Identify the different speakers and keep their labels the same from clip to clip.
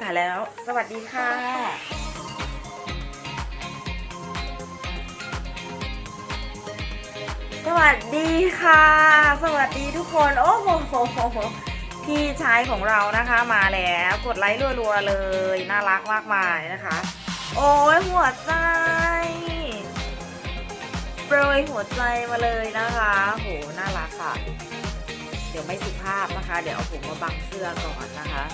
Speaker 1: ถ่ายแล้ว สวัสดีค่ะสวัสดีค่ะ สวัสดีทุกคน โอ้โหพี่ชายของเรานะคะมาแล้วกดไลค์รัวๆเลย น่ารักมากมายนะคะ โอ้ยหัวใจโปรยหัวใจมาเลยนะคะโหน่ารักค่ะ เดี๋ยวไม่สุภาพนะคะ เดี๋ยวเอาผมมาบังเสื้อก่อนนะคะ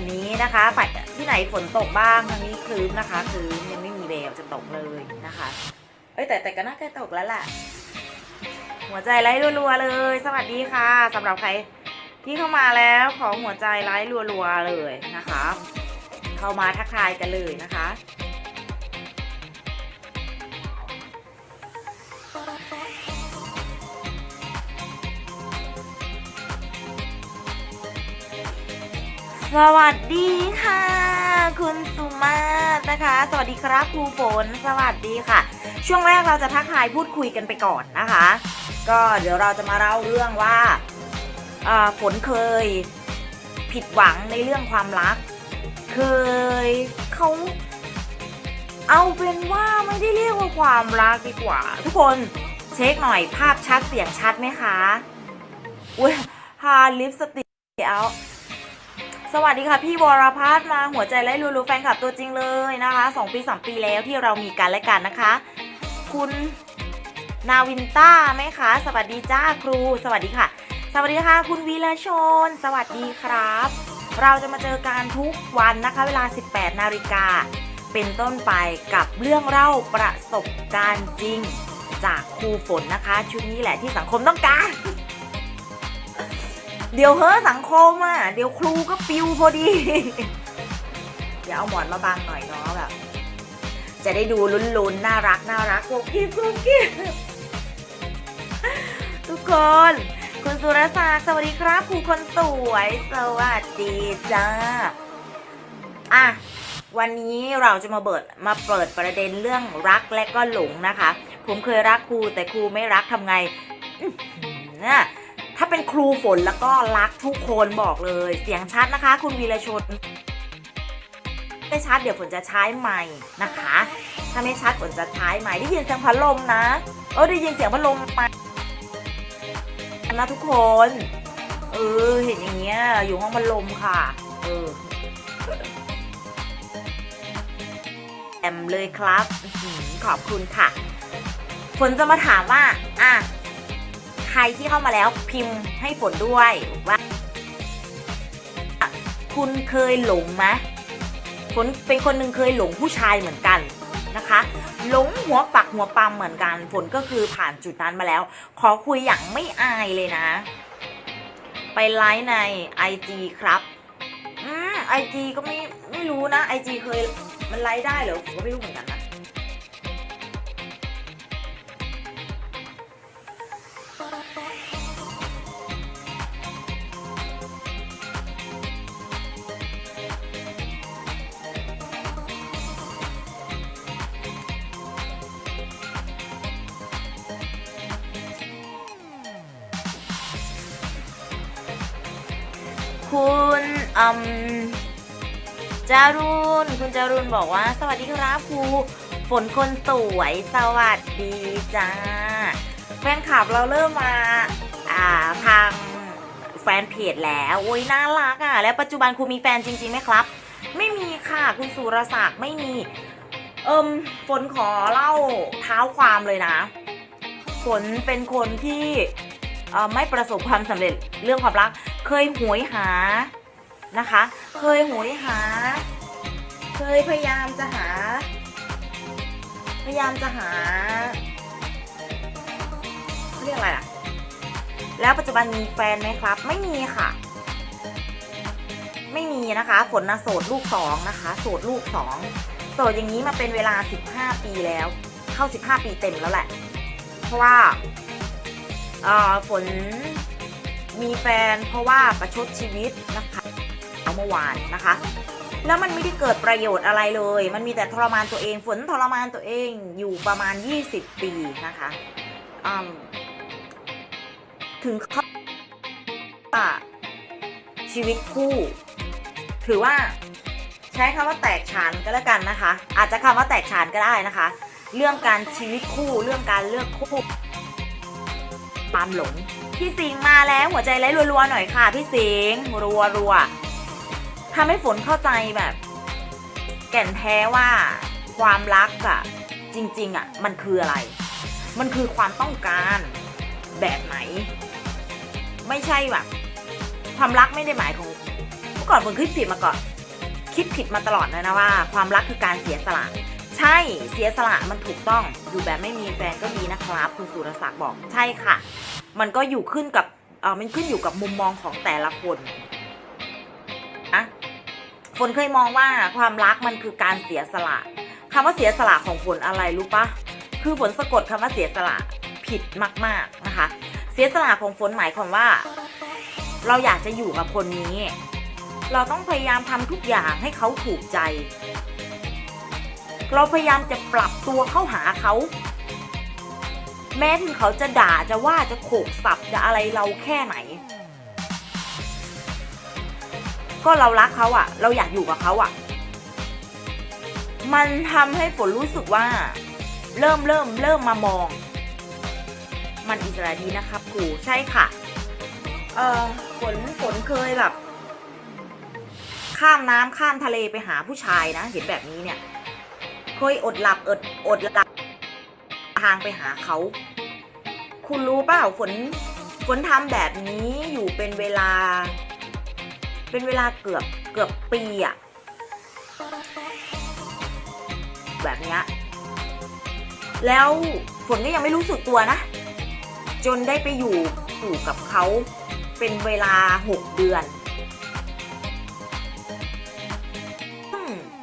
Speaker 1: วันนี้นะคะไปที่ไหนฝนตกบ้างทางนี้คลืมนะคะคลืมยังไม่มีแววจะตกเลยนะคะ เอ้ยแต่แต่ก็น่าจะตกแล้วแหละหัวใจไล่รัวๆเลย สวัสดีค่ะสำหรับใครที่เข้ามาแล้วขอหัวใจไล่รัวๆเลยนะคะ เข้ามาทักทายกันเลยนะคะ สวัสดีค่ะ คุณสุมาศนะคะ สวัสดีครับครูฝนสวัสดีค่ะ ช่วงแรกเราจะทักทายพูดคุยกันไปก่อนนะคะ ก็เดี๋ยวเราจะมาเล่าเรื่องว่าเออฝนเคยผิดหวังในเรื่องความรัก เคยเขาเอาเป็นว่าไม่ได้เรียกว่าความรักดีกว่า ทุกคนเช็คหน่อยภาพชัดเสียงชัดไหมคะอุ้ยฮาลิปสติกเอา สวัสดีค่ะพี่วรพัฒน์มาหัวใจและรูรูแฟนคลับตัวจริงเลยนะคะสองปีสามปีแล้วที่เรามีกันและกันนะคะ คุณนาวินต้าไหมคะ สวัสดีจ้าครู สวัสดีค่ะ สวัสดีค่ะ คุณวีระชน สวัสดีครับ เราจะมาเจอกันทุกวันนะคะ เวลา 18 นาฬิกา เป็นต้นไปกับเรื่องเล่าประสบการณ์จริง จากครูฝนนะคะ ชุดนี้แหละที่สังคมต้องการ เดี๋ยวเฮ้อสังคมอะ เดี๋ยวครูก็ปิวพอดี เดี๋ยวเอาหมอนมาบังหน่อยเนาะแบบ จะได้ดูลุ้นๆ น่ารักน่ารักกุ๊กกิ๊บกุ๊กกิ๊บทุกคน คุณสุรศักดิ์สวัสดีครับครูคนสวย สวัสดีจ้า อะวันนี้เราจะมาเปิดมาเปิดประเด็นเรื่องรักและก็หลงนะคะ ผมเคยรักครูแต่ครูไม่รักทำไงน้า ถ้าเป็นครูฝนแล้วก็รักทุกคนบอกเลย เสียงชัดนะคะ คุณวีรชนไม่ชัดเดี๋ยวฝนจะใช้ไม้นะคะ ถ้าไม่ชัดฝนจะใช้ไม้ได้ยินเสียงพัดลมนะเออได้ยินเสียงพัดลมมานะทุกคนเออเห็นอย่างเงี้ยอยู่ห้องพัดลมค่ะเออแอมเลยครับขอบคุณค่ะ ฝนจะมาถามว่า อะ รที่เข้ามาแล้วพิมพ์ให้ฝนด้วยว่า คุณเคยหลงไหมฝนเป็นคนหนึ่งเคยหลงผู้ชายเหมือนกันนะคะหลงหัวปักหัวปั๊มเหมือนกัน ฝนก็คือผ่านจุดนั้นมาแล้ว ขอคุยอย่างไม่อายเลยนะ ไปไลฟ์ใน IG ครับอืมไอจีก็ไม่ไม่รู้นะไอจีเคยมันไลฟ์ได้เหรอผมก็ไม่รู้เหมือนกันนะ คุณอืมจารุณคุณจารุณบอกว่า สวัสดีครับครูฝนคนสวยสวัสดีจ้า แฟนคลับเราเริ่มมาอ่าทางแฟนเพจแล้วโอ้ยน่ารักอะ แล้วปัจจุบันครูมีแฟนจริงๆไหมครับ ไม่มีค่ะคุณสุรศักดิ์ไม่มีเอิมฝนขอเล่าเท้าความเลยนะ ฝนเป็นคนที่ไม่ประสบความสำเร็จเรื่องความรัก เคยหวยหานะคะ เคยหวยหา เคยพยายามจะหา พยายามจะหาเขาเรียกอะไรอะแล้วปัจจุบันมีแฟนไหมครับ ไม่มีค่ะ ไม่มีนะคะฝนนะโสดลูกสองนะคะโสดลูกสองโสดอย่างนี้มาเป็นเวลา 15 ปีแล้ว เข้า 15 ปีเต็มแล้วแหละ เพราะว่าเอ่อฝน มีแฟนเพราะว่าประชดชีวิตนะคะเอาเมื่อวานนะคะ แล้วมันไม่ได้เกิดประโยชน์อะไรเลย มันมีแต่ทรมานตัวเองฝนทรมานตัวเองอยู่ประมาณ 20 ปีนะคะอืมถึงเขาชีวิตคู่ ถือว่าใช้คำว่าแตกฉานก็แล้วกันนะคะ อาจจะคำว่าแตกฉานก็ได้นะคะ เรื่องการชีวิตคู่ เรื่องการเลือกคู่ความหลง พี่สิงมาแล้วหัวใจไร้รัวๆหน่อยค่ะ พี่สิงห์รัวๆทำให้ฝนเข้าใจแบบ แก่นแท้ว่าความรักอะจริง ๆอะมันคืออะไร มันคือความต้องการแบบไหน ไม่ใช่แบบความรักไม่ได้หมายของเมื่อก่อนผมคิดผิดมาก่อน คิดผิดมาตลอดเลยนะว่า ความรักคือการเสียสละใช่เสียสละมันถูกต้องอยู่แบบไม่มีแฟนก็ดีนะครับ คุณสุรศักดิ์บอกใช่ค่ะ มันก็อยู่ขึ้นกับเออมันขึ้นอยู่กับมุมมองของแต่ละคนอะฝนเคยมองว่าความรักมันคือการเสียสละคำว่าเสียสละของฝนอะไรรู้ปะคือฝนสะกดคำว่าเสียสละผิดมาก ๆนะคะ เสียสละของฝนหมายความว่า เราอยากจะอยู่กับคนนี้ เราต้องพยายามทำทุกอย่างให้เขาถูกใจ เราพยายามจะปรับตัวเข้าหาเขา แม้ถึงเขาจะด่าจะว่าจะโขกสับจะอะไรเราแค่ไหน ก็เรารักเขาอะเราอยากอยู่กับเขาอะมันทำให้ฝนรู้สึกว่า เริ่มเริ่มเริ่มมามอง มันอิสระดีนะครับครูใช่ค่ะ เออฝนฝนเคยแบบ ข้ามน้ำข้ามทะเลไปหาผู้ชายนะ เห็นแบบนี้เนี่ย เคยอดหลับอดอดหลับ ทางไปหาเขา คุณรู้เปล่าฝนฝนทำแบบนี้อยู่เป็นเวลา เป็นเวลาเกือบเกือบปีอะแบบนี้แล้วฝนก็ยังไม่รู้สึกตัวนะ จนได้ไปอยู่อยู่กับเขาเป็นเวลาหกเดือน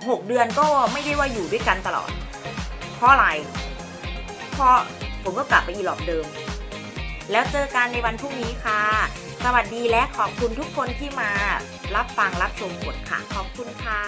Speaker 1: หกเดือนก็ไม่ได้ว่าอยู่ด้วยกันตลอด เพราะอะไร เพราะ ผมก็กลับไปอีหลอบเดิม แล้วเจอกันในวันพรุ่งนี้ค่ะ สวัสดีและขอบคุณทุกคนที่มารับฟังรับชมผลค่ะ ขอบคุณค่ะ